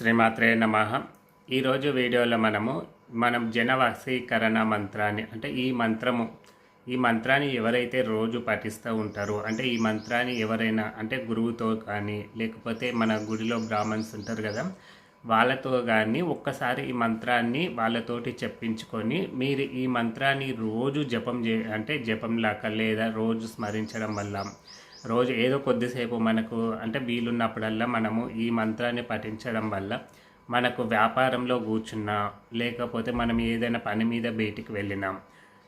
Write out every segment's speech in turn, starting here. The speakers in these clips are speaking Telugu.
శ్రీమాత్రే నమ. ఈరోజు వీడియోలో మనము మనం జనవసీకరణ మంత్రాన్ని అంటే ఈ మంత్రము ఈ మంత్రాన్ని ఎవరైతే రోజు పఠిస్తూ ఉంటారో అంటే ఈ మంత్రాన్ని ఎవరైనా అంటే గురువుతో కానీ లేకపోతే మన గుడిలో బ్రాహ్మణ్స్ ఉంటారు కదా వాళ్ళతో కానీ ఒక్కసారి ఈ మంత్రాన్ని వాళ్ళతోటి చెప్పించుకొని మీరు ఈ మంత్రాన్ని రోజు జపం చే అంటే జపం లాగా లేదా రోజు స్మరించడం వల్ల రోజు ఏదో కొద్దిసేపు మనకు అంటే వీలున్నప్పుడల్లా మనము ఈ మంత్రాన్ని పఠించడం వల్ల మనకు వ్యాపారంలో కూర్చున్నా లేకపోతే మనం ఏదైనా పని మీద బయటికి వెళ్ళినాం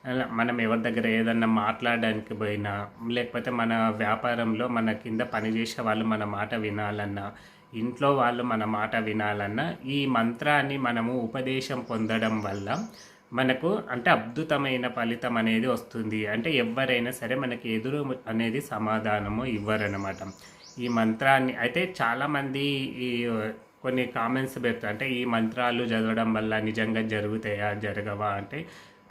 అలా మనం ఎవరి దగ్గర ఏదన్నా మాట్లాడడానికి పోయినా లేకపోతే మన వ్యాపారంలో మన కింద పనిచేసే వాళ్ళు మన మాట వినాలన్నా ఇంట్లో వాళ్ళు మన మాట వినాలన్నా ఈ మంత్రాన్ని మనము ఉపదేశం పొందడం వల్ల మనకు అంటే అద్భుతమైన ఫలితం అనేది వస్తుంది. అంటే ఎవరైనా సరే మనకి ఎదురు అనేది సమాధానము ఇవ్వరనమాట ఈ మంత్రాన్ని అయితే చాలామంది ఈ కొన్ని కామెంట్స్ పెడతారు. అంటే ఈ మంత్రాలు చదవడం వల్ల నిజంగా జరుగుతాయా జరగవా అంటే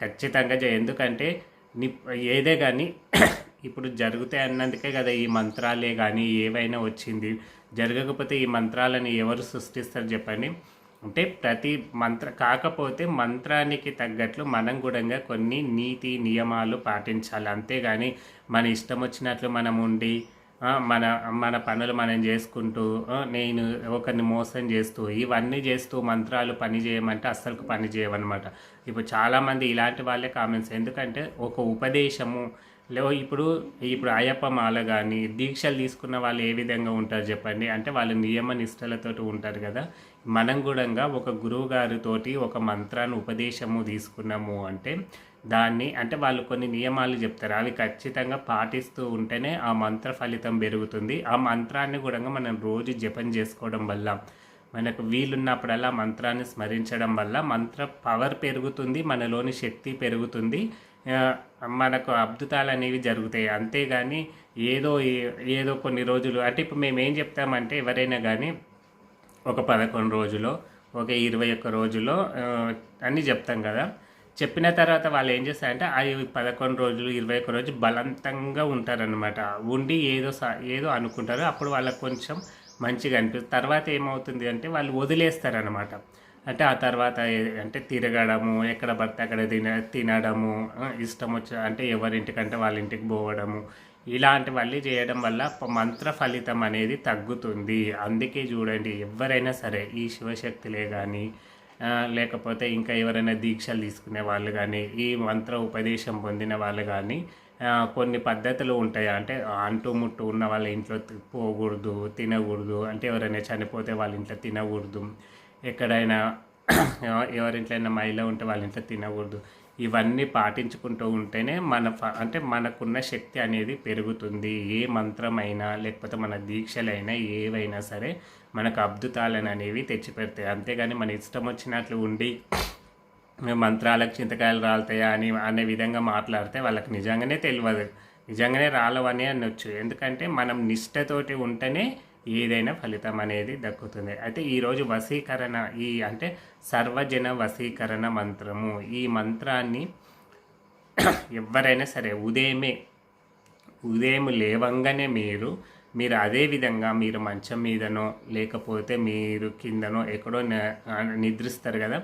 ఖచ్చితంగా ఎందుకంటే ని ఏదే కానీ ఇప్పుడు జరుగుతాయి అన్నందుకే కదా ఈ మంత్రాలే కానీ ఏవైనా వచ్చింది. జరగకపోతే ఈ మంత్రాలని ఎవరు సృష్టిస్తారు చెప్పండి? అంటే ప్రతి మంత్ర కాకపోతే మంత్రానికి తగ్గట్లు మనం కూడా కొన్ని నీతి నియమాలు పాటించాలి. అంతేగాని మన ఇష్టం వచ్చినట్లు మనం ఉండి మన మన పనులు మనం చేసుకుంటూ నేను ఒకరిని మోసం చేస్తూ ఇవన్నీ చేస్తూ మంత్రాలు పని చేయమంటే అస్సలు పని చేయవన్నమాట. ఇప్పుడు చాలామంది ఇలాంటి వాళ్ళే కామెంట్స్. ఎందుకంటే ఒక ఉపదేశము లేవు ఇప్పుడు ఇప్పుడు అయ్యప్ప మాల కానీ దీక్షలు తీసుకున్న వాళ్ళు ఏ విధంగా ఉంటారు చెప్పండి? అంటే వాళ్ళు నియమ నిష్టలతోటి ఉంటారు కదా. మనం కూడా ఒక గురువు గారితోటి ఒక మంత్రాన్ని ఉపదేశము తీసుకున్నాము అంటే దాన్ని అంటే వాళ్ళు కొన్ని నియమాలు చెప్తారు. అవి ఖచ్చితంగా పాటిస్తూ ఉంటేనే ఆ మంత్ర ఫలితం పెరుగుతుంది. ఆ మంత్రాన్ని కూడా మనం రోజు జపం చేసుకోవడం వల్ల మనకు వీలున్నప్పుడల్లా మంత్రాన్ని స్మరించడం వల్ల మంత్ర పవర్ పెరుగుతుంది మనలోని శక్తి పెరుగుతుంది. మనకు అద్భుతాలు అనేవి జరుగుతాయి. అంతేగాని ఏదో ఏదో కొన్ని రోజులు అంటే ఇప్పుడు మేము ఏం చెప్తామంటే ఎవరైనా కానీ ఒక పదకొండు రోజులో ఒక ఇరవై ఒక్క రోజులో అన్నీ చెప్తాం కదా. చెప్పిన తర్వాత వాళ్ళు ఏం చేస్తారంటే ఆ పదకొండు రోజులు ఇరవై ఒక్క రోజు బలవంతంగా ఉంటారనమాట ఉండి ఏదో సా- ఏదో అనుకుంటారు. అప్పుడు వాళ్ళకు కొంచెం మంచిగా అనిపిస్తుంది. తర్వాత ఏమవుతుంది అంటే వాళ్ళు వదిలేస్తారనమాట అంటే ఆ తర్వాత అంటే తిరగడము ఎక్కడ పడితే అక్కడ తిన తినడము ఇష్టం వచ్చి అంటే ఎవరింటికంటే వాళ్ళ ఇంటికి పోవడము ఇలాంటివన్నీ చేయడం వల్ల మంత్ర ఫలితం అనేది తగ్గుతుంది. అందుకే చూడండి ఎవరైనా సరే ఈ శివశక్తులే కానీ లేకపోతే ఇంకా ఎవరైనా దీక్షలు తీసుకునే వాళ్ళు కానీ ఈ మంత్ర ఉపదేశం పొందిన వాళ్ళు కానీ కొన్ని పద్ధతులు ఉంటాయి. అంటే అంటూ ముట్టు ఉన్న వాళ్ళ ఇంట్లో పోకూడదు తినకూడదు. అంటే ఎవరైనా చనిపోతే వాళ్ళ ఇంట్లో తినకూడదు. ఎక్కడైనా ఎవరింట్లైనా మహిళ ఉంటే వాళ్ళ ఇంట్లో తినకూడదు. ఇవన్నీ పాటించుకుంటూ ఉంటేనే మన అంటే మనకున్న శక్తి అనేది పెరుగుతుంది. ఏ మంత్రమైనా లేకపోతే మన దీక్షలైనా ఏవైనా సరే మనకు అద్భుతాలను అనేవి తెచ్చిపెడతాయి. అంతేగాని మన ఇష్టం వచ్చినట్లు ఉండి మంత్రాలకు చింతకాయలు రాలుతాయా అని అనే విధంగా మాట్లాడితే వాళ్ళకి నిజంగానే తెలియదు. నిజంగానే రాలవని అనొచ్చు. ఎందుకంటే మనం నిష్టతోటి ఉంటేనే ఏదైనా ఫలితం అనేది దక్కుతుంది. అయితే ఈరోజు వశీకరణ ఈ అంటే సర్వజన వశీకరణ మంత్రము. ఈ మంత్రాన్ని ఎవరైనా సరే ఉదయమే ఉదయం లేవంగానే మీరు మీరు అదే విధంగా మీరు మంచం మీదనో లేకపోతే మీరు కిందనో ఎక్కడో నిద్రిస్తారు కదా.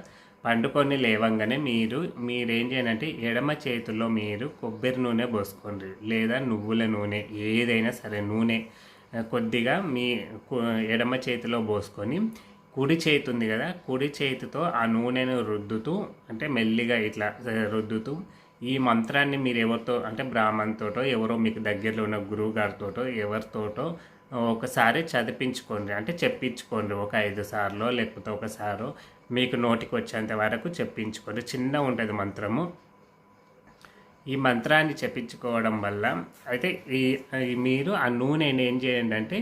పండుకొని లేవంగానే మీరు మీరేం చేయాలంటే ఎడమ చేతుల్లో మీరు కొబ్బరి నూనె పోసుకోండి లేదా నువ్వుల నూనె ఏదైనా సరే నూనె. కొద్దిగా మీ ఎడమ చేతిలో పోసుకొని కుడి చేతి ఉంది కదా కుడి చేతితో ఆ నూనెను రుద్దుతూ అంటే మెల్లిగా ఇట్లా రుద్దుతూ ఈ మంత్రాన్ని మీరు ఎవరితో అంటే బ్రాహ్మణ్తోటో ఎవరో మీకు దగ్గరలో ఉన్న గురువు గారితోటో ఎవరితోటో ఒకసారి చదివించుకోండి. అంటే చెప్పించుకోండి. ఒక ఐదు సార్లు లేకపోతే ఒకసారో మీకు నోటికి వచ్చేంత వరకు చెప్పించుకోండి. చిన్న ఉంటుంది మంత్రము. ఈ మంత్రాన్ని చెప్పించుకోవడం వల్ల అయితే ఈ మీరు ఆ నూనెని ఏం చేయండి అంటే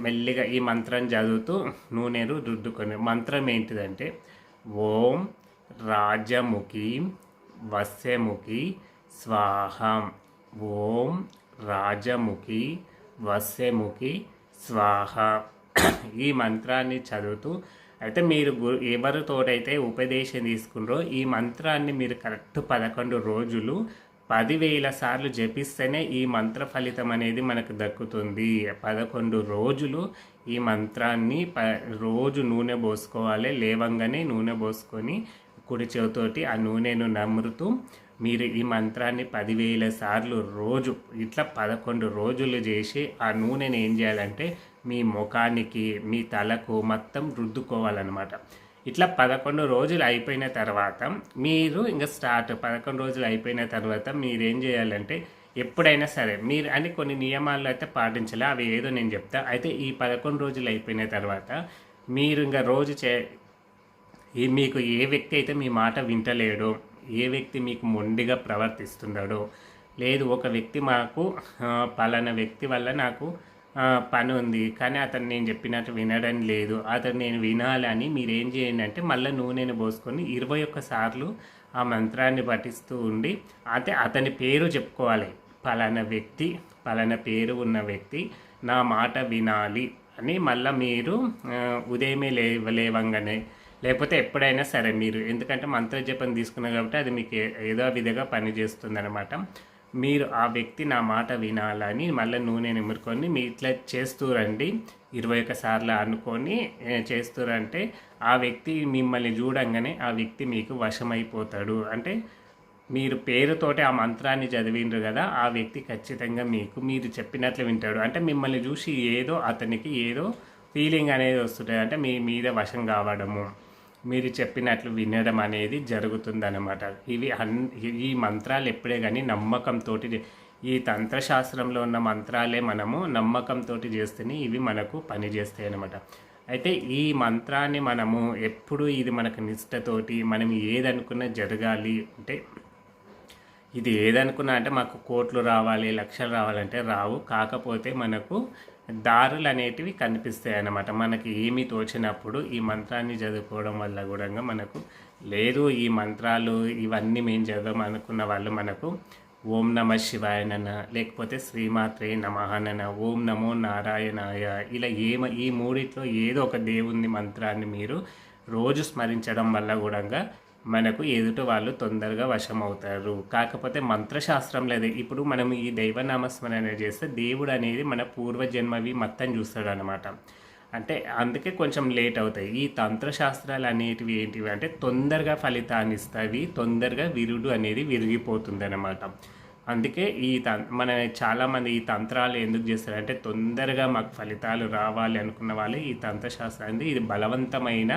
మెల్లిగా ఈ మంత్రం చదువుతూ నూనెను రుద్దుకొని మంత్రం ఏంటిదంటే ఓం రాజముఖి వస్యముఖి స్వాహం ఓం రాజముఖి వస్యముఖి స్వాహ. ఈ మంత్రాన్ని చదువుతూ అయితే మీరు గు- ఎవరితోటైతే ఉపదేశం తీసుకున్నారో ఈ మంత్రాన్ని మీరు కరెక్ట్ పదకొండు రోజులు పదివేల సార్లు జపిస్తేనే ఈ మంత్ర ఫలితం అనేది మనకు దక్కుతుంది. పదకొండు రోజులు ఈ మంత్రాన్ని ప రోజు నూనె పోసుకోవాలి. లేవంగానే నూనె పోసుకొని కుడి చేతితోటి ఆ నూనెను నమ్ముతూ మీరు ఈ మంత్రాన్ని పదివేల సార్లు రోజు ఇట్లా పదకొండు రోజులు చేసి ఆ నూనెని ఏం చేయాలంటే మీ ముఖానికి మీ తలకు మొత్తం రుద్దుకోవాలన్నమాట. ఇట్లా పదకొండు రోజులు అయిపోయిన తర్వాత మీరు ఇంకా స్టార్ట్ పదకొండు రోజులు అయిపోయిన తర్వాత మీరేం చేయాలంటే ఎప్పుడైనా సరే మీరు అని కొన్ని నియమాలు అయితే పాటించాలి అవి ఏదో నేను చెప్తా. అయితే ఈ పదకొండు రోజులు అయిపోయిన తర్వాత మీరు ఇంకా రోజు చే మీకు ఏ వ్యక్తి అయితే మీ మాట వింటలేడో ఏ వ్యక్తి మీకు మొండిగా ప్రవర్తిస్తున్నాడో లేదు ఒక వ్యక్తి మాకు పలానా వ్యక్తి వల్ల నాకు పని ఉంది కానీ అతను నేను చెప్పినట్టు వినడం లేదు అతను నేను వినాలని మీరు ఏం చేయండి అంటే మళ్ళీ నూనెను పోసుకొని ఇరవై ఒక్క సార్లు ఆ మంత్రాన్ని పఠిస్తూ ఉండి అయితే అతని పేరు చెప్పుకోవాలి. పలానా వ్యక్తి పలానా పేరు ఉన్న వ్యక్తి నా మాట వినాలి అని మళ్ళీ మీరు ఉదయమే లేవ లేవంగానే లేకపోతే ఎప్పుడైనా సరే మీరు. ఎందుకంటే మంత్రజపం తీసుకున్నారు కాబట్టి అది మీకు ఏదో విధంగా పనిచేస్తుంది అనమాట మీరు ఆ వ్యక్తి నా మాట వినాలని మళ్ళీ నూనె నిమురుకొని మీ ఇట్లా చేస్తూ రండి. ఇరవై ఒక సార్లు అనుకొని ఏ, చేస్తూరంటే ఆ వ్యక్తి మిమ్మల్ని చూడంగానే ఆ వ్యక్తి మీకు వశమైపోతాడు. అంటే మీరు పేరుతోటి ఆ మంత్రాన్ని చదివిండ్రు కదా ఆ వ్యక్తి ఖచ్చితంగా మీకు మీరు చెప్పినట్లు వింటాడు. అంటే మిమ్మల్ని చూసి ఏదో అతనికి ఏదో ఫీలింగ్ అనేది వస్తుంటుంది. అంటే మీ మీద వశం కావడము. మీరు చెప్పినట్లు వినడం అనేది జరుగుతుందన్నమాట. ఇవి అన్ ఈ మంత్రాలు ఎప్పుడే కానీ నమ్మకంతో ఈ తంత్రశాస్త్రంలో ఉన్న మంత్రాలే మనము నమ్మకంతో చేస్తేనే ఇవి మనకు పనిచేస్తాయి అన్నమాట. అయితే ఈ మంత్రాన్ని మనము ఎప్పుడు ఇది మనకు నిష్టతోటి మనం ఏదనుకున్నా జరగాలి అంటే ఇది ఏదనుకున్నా అంటే మాకు కోట్లు రావాలి లక్షలు రావాలంటే రావు. కాకపోతే మనకు దారులు అనేటివి కనిపిస్తాయి అన్నమాట మనకి ఏమి తోచినప్పుడు ఈ మంత్రాన్ని చదువుకోవడం వల్ల కూడా మనకు లేదు. ఈ మంత్రాలు ఇవన్నీ మేము చదవం అనుకున్న వాళ్ళు మనకు ఓం నమ శివాయనన లేకపోతే శ్రీమాత్రే నమహనన ఓం నమో నారాయణాయ ఇలా ఏ ఈ మూడిట్లో ఏదో ఒక దేవుని మంత్రాన్ని మీరు రోజు స్మరించడం వల్ల కూడా మనకు ఎదుటి వాళ్ళు తొందరగా వశం అవుతారు కాకపోతే మంత్రశాస్త్రం లేదు. ఇప్పుడు మనం ఈ దైవనామస్మరణ చేస్తే దేవుడు అనేది మన పూర్వజన్మవి మొత్తం చూస్తాడు అనమాట అంటే అందుకే కొంచెం లేట్ అవుతాయి. ఈ తంత్రశాస్త్రాలు అనేటివి ఏంటివి అంటే తొందరగా ఫలితాన్ని ఇస్తాయి. తొందరగా విరుడు అనేది విరిగిపోతుంది అనమాట అందుకే ఈ తం మన చాలామంది ఈ తంత్రాలు ఎందుకు చేస్తారంటే తొందరగా మాకు ఫలితాలు రావాలి అనుకున్న వాళ్ళు ఈ తంత్రశాస్త్రాన్ని. ఇది బలవంతమైన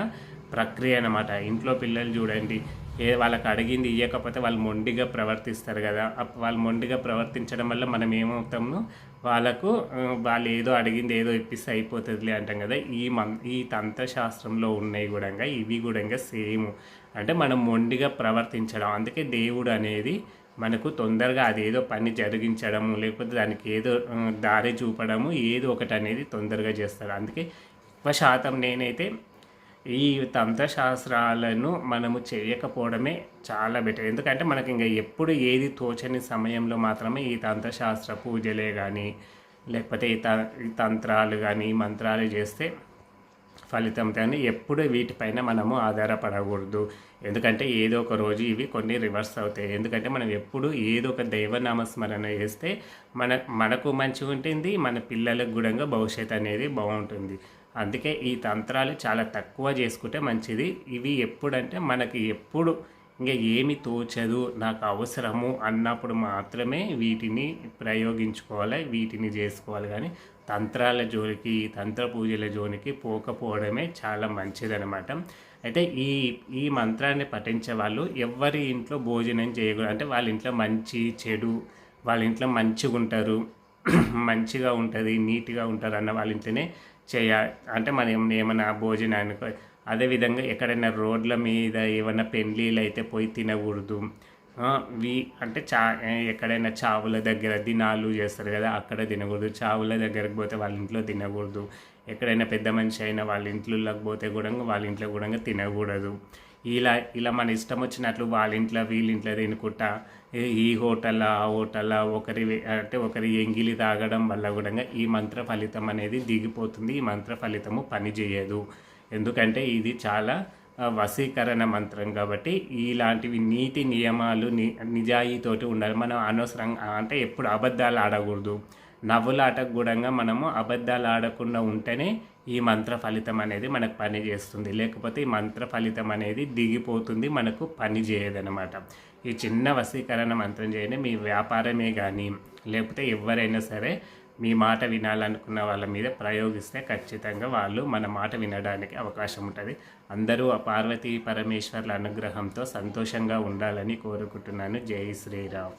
ప్రక్రియ అనమాట ఇంట్లో పిల్లలు చూడండి ఏ వాళ్ళకి అడిగింది ఇవ్వకపోతే వాళ్ళు మొండిగా ప్రవర్తిస్తారు కదా. వాళ్ళు మొండిగా ప్రవర్తించడం వల్ల మనం ఏమవుతాము? వాళ్ళకు వాళ్ళు ఏదో అడిగింది ఏదో ఇప్పిస్తే అయిపోతుందిలే అంటాం కదా. ఈ మన్ ఈ తంత్రశాస్త్రంలో ఉన్నాయి కూడా ఇవి కూడా సేమ్. అంటే మనం మొండిగా ప్రవర్తించడం అందుకే దేవుడు అనేది మనకు తొందరగా అదేదో పని జరిగించడము లేకపోతే దానికి ఏదో దారి చూపడము ఏదో ఒకటి అనేది తొందరగా చేస్తారు అందుకే ఎక్కువ శాతం నేనైతే ఈ తంత్రశాస్త్రాలను మనము చేయకపోవడమే చాలా బెటర్. ఎందుకంటే మనకి ఇంకా ఎప్పుడు ఏది తోచని సమయంలో మాత్రమే ఈ తంత్రశాస్త్ర పూజలే కానీ లేకపోతే ఈ త తంత్రాలు కానీ మంత్రాలు చేస్తే ఫలితం కానీ ఎప్పుడు వీటిపైన మనము ఆధారపడకూడదు. ఎందుకంటే ఏదో ఒక రోజు ఇవి కొన్ని రివర్స్ అవుతాయి. ఎందుకంటే మనం ఎప్పుడు ఏదో ఒక దైవనామస్మరణ చేస్తే మన మనకు మంచిగా ఉంటుంది మన పిల్లలకు కూడా భవిష్యత్ అనేది బాగుంటుంది. అందుకే ఈ తంత్రాలు చాలా తక్కువ చేసుకుంటే మంచిది. ఇవి ఎప్పుడంటే మనకి ఎప్పుడు ఇంకా ఏమి తోచదు నాకు అవసరము అన్నప్పుడు మాత్రమే వీటిని ప్రయోగించుకోవాలి వీటిని చేసుకోవాలి. కానీ తంత్రాల జోలికి తంత్ర పూజల జోలికి పోకపోవడమే చాలా మంచిదనమాట అయితే ఈ ఈ మంత్రాన్ని పఠించే వాళ్ళు ఎవరి ఇంట్లో భోజనం చేయకూడదు. అంటే వాళ్ళ ఇంట్లో మంచి చెడు వాళ్ళ ఇంట్లో మంచిగా ఉంటారు మంచిగా ఉంటుంది నీట్గా ఉంటారు అన్న వాళ్ళ ఇంట్లోనే చేయాలి అంటే మనం ఏమైనా భోజనానికి అదేవిధంగా ఎక్కడైనా రోడ్ల మీద ఏమైనా పెండ్లీలు అయితే పోయి తినకూడదు. వి అంటే చా ఎక్కడైనా చావుల దగ్గర దినాలు చేస్తారు కదా అక్కడ తినకూడదు. చావుల దగ్గరకు పోతే వాళ్ళ ఇంట్లో తినకూడదు. ఎక్కడైనా పెద్ద మనిషి అయినా వాళ్ళ ఇంట్లోకి పోతే కూడా వాళ్ళ ఇంట్లో కూడా తినకూడదు. ఇలా ఇలా మన ఇష్టం వచ్చినట్లు వాళ్ళ ఇంట్లో వీళ్ళ ఇంట్లో తినుకుంటా ఈ- హోటల్ ఆ హోటల్ ఒకరి అంటే ఒకరి ఎంగిలి తాగడం వల్ల కూడా ఈ మంత్ర ఫలితం అనేది దిగిపోతుంది. ఈ మంత్ర ఫలితము పనిచేయదు ఎందుకంటే ఇది చాలా వశీకరణ మంత్రం కాబట్టి ఇలాంటివి నీతి నియమాలు ని నిజాయితోటి ఉండాలి. మనం అనవసరంగా అంటే ఎప్పుడు అబద్ధాలు ఆడకూడదు. నవ్వులాటకు కూడా మనము అబద్ధాలు ఆడకుండా ఉంటేనే ఈ మంత్ర ఫలితం అనేది మనకు పని చేస్తుంది. లేకపోతే ఈ మంత్ర ఫలితం అనేది దిగిపోతుంది మనకు పని చేయదనమాట ఈ చిన్న వశీకరణ మంత్రం చేయండి. మీ వ్యాపారమే కానీ లేకపోతే ఎవరైనా సరే మీ మాట వినాలనుకున్న వాళ్ళ మీద ప్రయోగిస్తే ఖచ్చితంగా వాళ్ళు మన మాట వినడానికి అవకాశం ఉంటుంది. అందరూ ఆ పార్వతీ పరమేశ్వర్ల అనుగ్రహంతో సంతోషంగా ఉండాలని కోరుకుంటున్నాను. జై శ్రీరామ్.